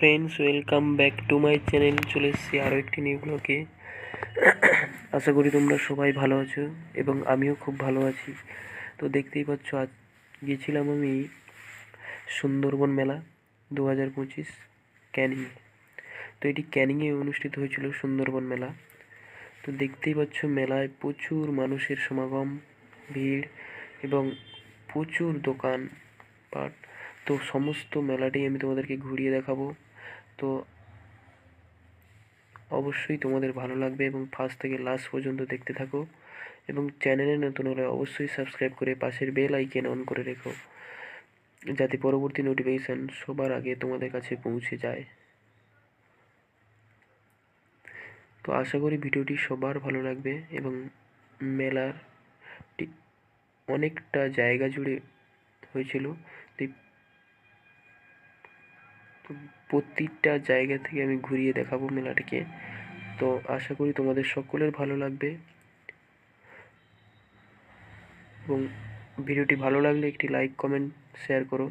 Friends welcome back to my channel চলে এসেছি আরও একটি নিউ ব্লগে আশা করি তোমরা সবাই ভালো আছো এবং আমিও খুব ভালো আছি। তো দেখতেই পাচ্ছ, আজ গিয়েছিলাম আমি সুন্দরবন মেলা দু হাজার পঁচিশ ক্যানিং তো এটি ক্যানিংয়ে অনুষ্ঠিত হয়েছিল সুন্দরবন মেলা। তো দেখতেই পাচ্ছ, মেলায় প্রচুর মানুষের সমাগম, ভিড় এবং প্রচুর দোকান পাট তো সমস্ত মেলাটি আমি তোমাদেরকে ঘুরিয়ে দেখাবো। তো অবশ্যই তোমাদের ভালো লাগবে এবং ফার্স্ট থেকে লাস্ট পর্যন্ত দেখতে থাকো এবং চ্যানেলে নতুন হলে অবশ্যই সাবস্ক্রাইব করে পাশের বেল আইকন অন করে রেখো, যাতে পরবর্তী নোটিফিকেশান সবার আগে তোমাদের কাছে পৌঁছে যায়। তো আশা করি ভিডিওটি সবার ভালো লাগবে এবং মেলার অনেকটা জায়গা জুড়ে হয়েছিল। প্রতিটা জায়গা থেকে আমি ঘুরিয়ে দেখাবো মেলাটিকে। তো আশা করি তোমাদের সকলের ভালো লাগবে। এবং ভিডিওটি ভালো লাগলে একটি লাইক, কমেন্ট, শেয়ার করো।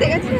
কাটতে গেছে?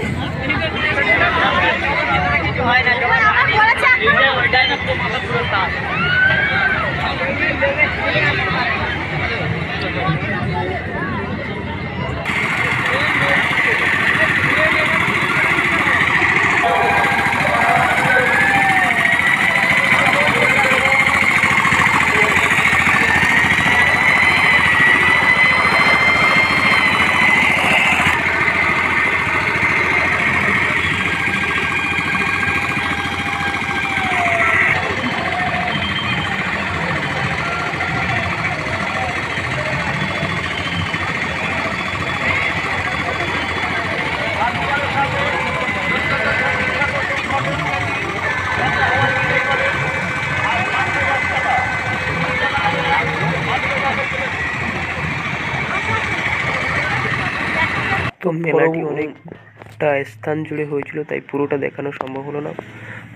তো মেলাটি অনেকটা স্থান জুড়ে হয়েছিল তাই পুরোটা দেখানো সম্ভব হলো না।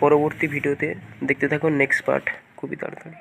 পরবর্তী ভিডিওতে দেখতে থাকুন নেক্সট পার্ট খুবই তাড়াতাড়ি।